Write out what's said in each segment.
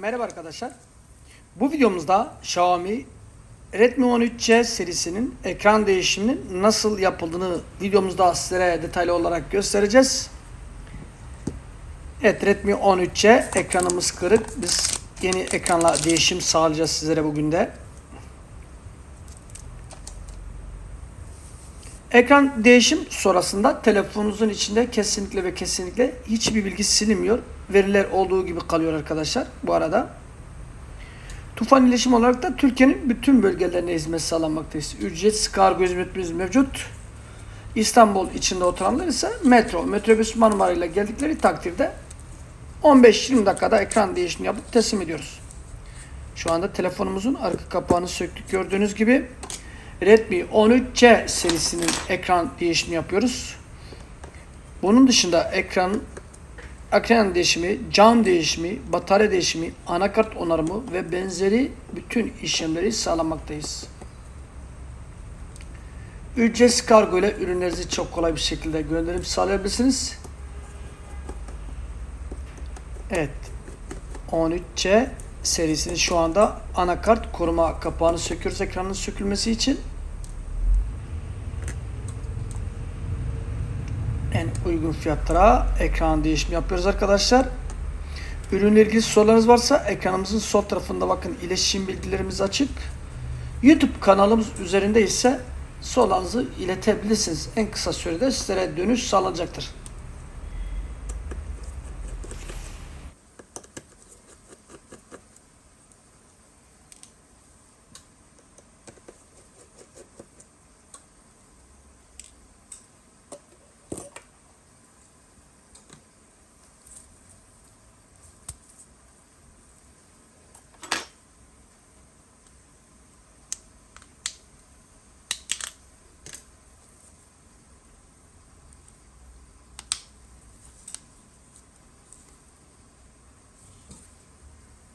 Merhaba arkadaşlar. Bu videomuzda Xiaomi Redmi 13C serisinin ekran değişiminin nasıl yapıldığını videomuzda sizlere detaylı olarak göstereceğiz. Evet Redmi 13C ekranımız kırık. Biz yeni ekranla değişim sağlayacağız sizlere bugün de. Ekran değişim sonrasında telefonunuzun içinde kesinlikle ve kesinlikle hiçbir bilgi silinmiyor. Veriler olduğu gibi kalıyor arkadaşlar bu arada. Tufan iletişim olarak da Türkiye'nin bütün bölgelerine hizmet sağlanmaktayız. Ücretsiz kargo hizmetimiz mevcut. İstanbul içinde oturanlar ise metro, metrobüs Marmara geldikleri takdirde 15-20 dakikada ekran değişimi yapıp teslim ediyoruz. Şu anda telefonumuzun arka kapağını söktük gördüğünüz gibi. Redmi 13C serisinin ekran değişimi yapıyoruz. Bunun dışında ekran ekran değişimi, cam değişimi, batarya değişimi, anakart onarımı ve benzeri bütün işlemleri sağlamaktayız. Ücretsiz kargo ile ürünlerinizi çok kolay bir şekilde gönderim sağlayabilirsiniz. Evet. 13C serisinin şu anda anakart koruma kapağını söküyoruz ekranın sökülmesi için. En uygun fiyatlara ekran değişimi yapıyoruz arkadaşlar. Ürünle ilgili sorularınız varsa ekranımızın sol tarafında bakın iletişim bilgilerimiz açık. YouTube kanalımız üzerinde ise sorularınızı iletebilirsiniz. En kısa sürede sizlere dönüş sağlanacaktır.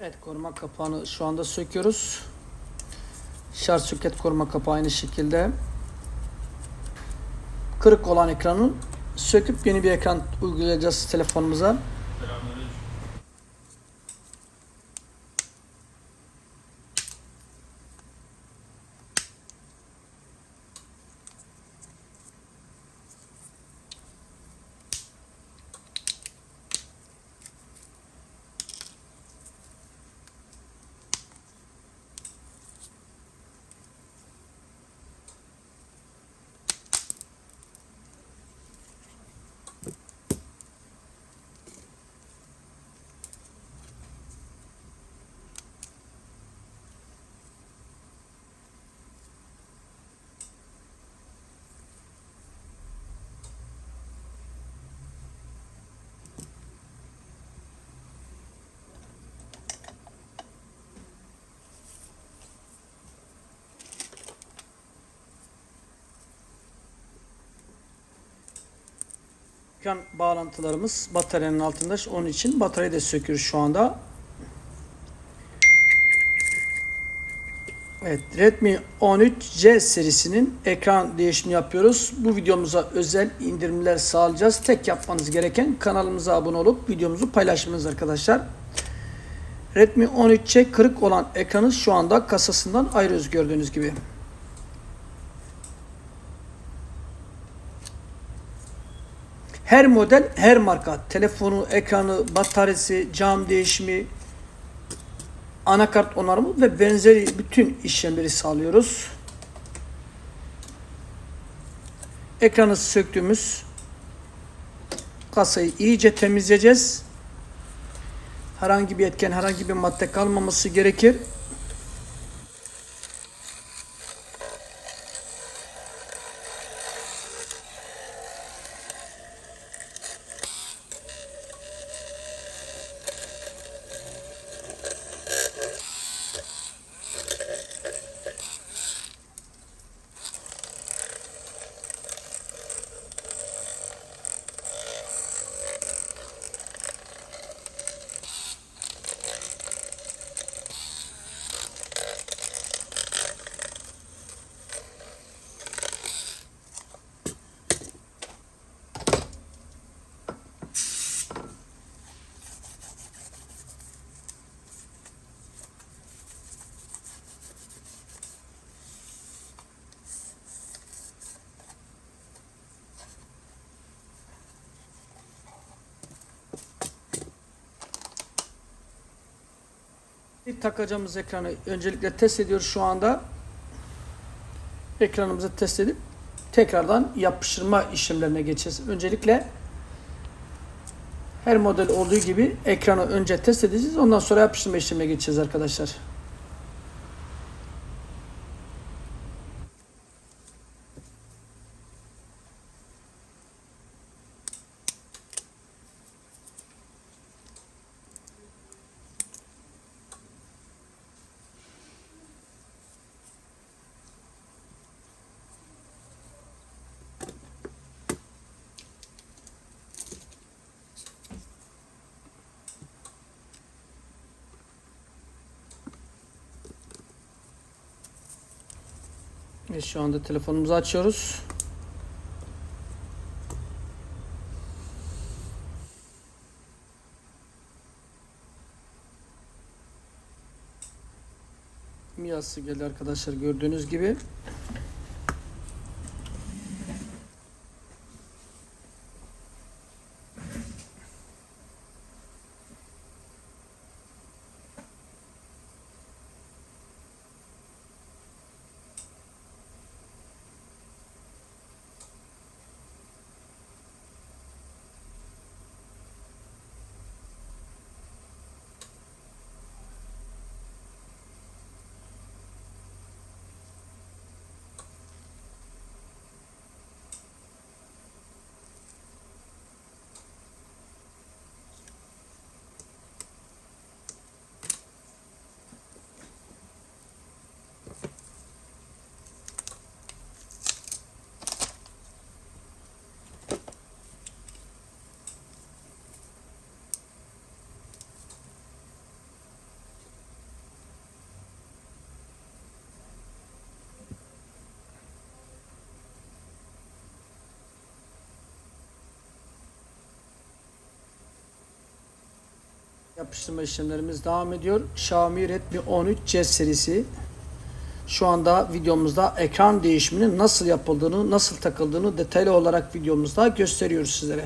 Evet koruma kapağını şu anda söküyoruz. Şarj soket koruma kapağı aynı şekilde. Kırık olan ekranı söküp yeni bir ekran uygulayacağız telefonumuza. Ekran bağlantılarımız bataryanın altında. Onun için bataryayı da söküyoruz şu anda. Evet, Redmi 13C serisinin ekran değişimini yapıyoruz. Bu videomuza özel indirimler sağlayacağız. Tek yapmanız gereken kanalımıza abone olup videomuzu paylaşmanız arkadaşlar. Redmi 13C kırık olan ekranı şu anda kasasından ayırıyoruz gördüğünüz gibi. Her model, her marka, telefonu, ekranı, bataryası, cam değişimi, anakart onarımı ve benzeri bütün işlemleri sağlıyoruz. Ekranı söktüğümüz kasayı iyice temizleyeceğiz. Herhangi bir etken, herhangi bir madde kalmaması gerekir. Takacağımız ekranı öncelikle test ediyoruz şu anda. Ekranımızı test edip tekrardan yapıştırma işlemlerine geçeceğiz. Öncelikle her model olduğu gibi ekranı önce test edeceğiz. Ondan sonra yapıştırma işlemine geçeceğiz arkadaşlar. Ve şu anda telefonumuzu açıyoruz. Miyası geldi arkadaşlar gördüğünüz gibi. Yapıştırma işlemlerimiz devam ediyor. Xiaomi Redmi 13C serisi. Şu anda videomuzda ekran değişiminin nasıl yapıldığını, nasıl takıldığını detaylı olarak videomuzda gösteriyoruz sizlere.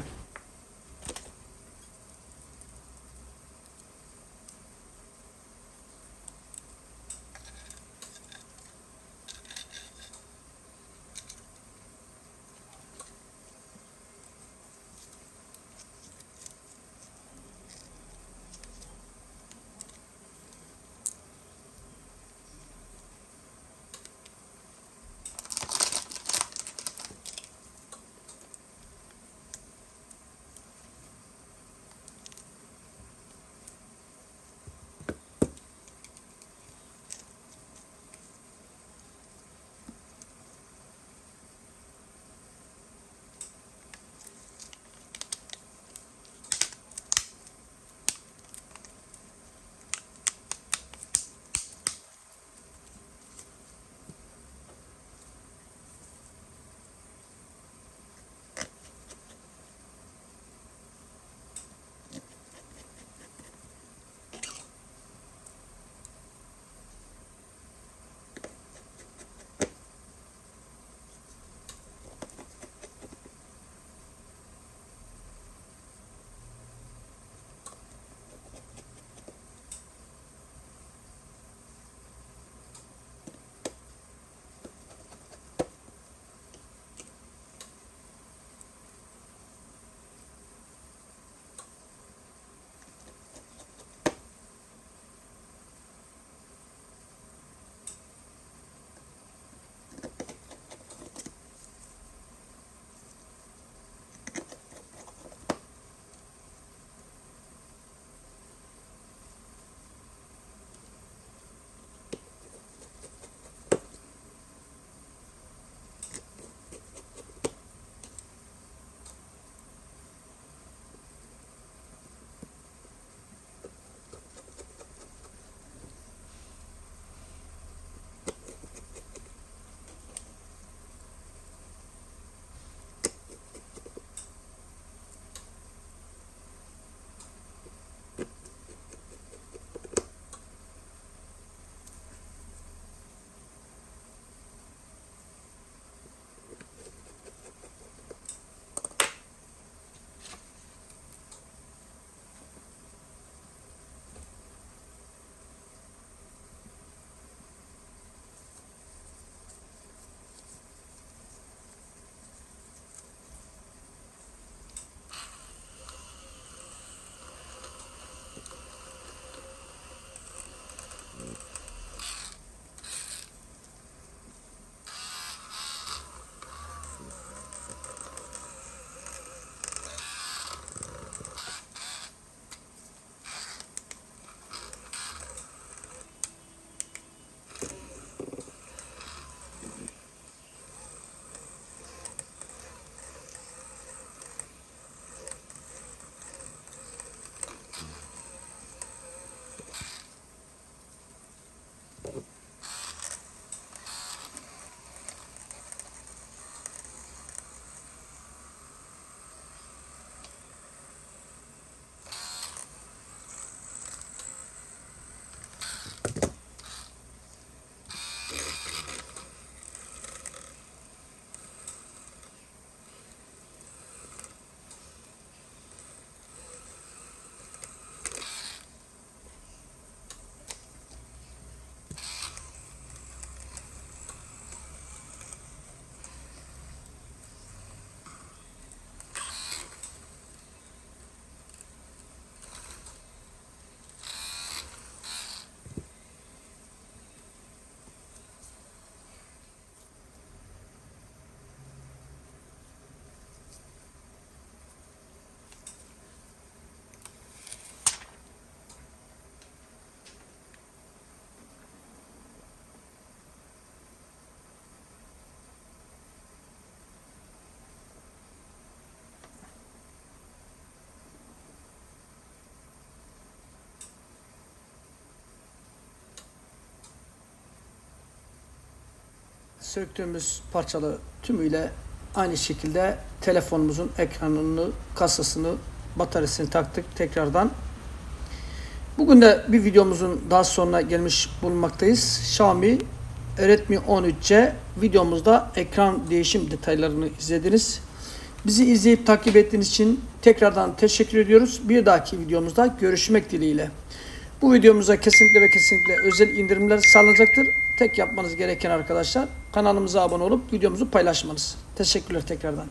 Söktüğümüz parçalı tümüyle aynı şekilde telefonumuzun ekranını, kasasını, bataryasını taktık tekrardan. Bugün de bir videomuzun daha sonuna gelmiş bulunmaktayız. Xiaomi Redmi 13C videomuzda ekran değişim detaylarını izlediniz. Bizi izleyip takip ettiğiniz için tekrardan teşekkür ediyoruz. Bir dahaki videomuzda görüşmek dileğiyle. Bu videomuza kesinlikle ve kesinlikle özel indirimler sağlanacaktır. Tek yapmanız gereken arkadaşlar kanalımıza abone olup videomuzu paylaşmanız. Teşekkürler tekrardan.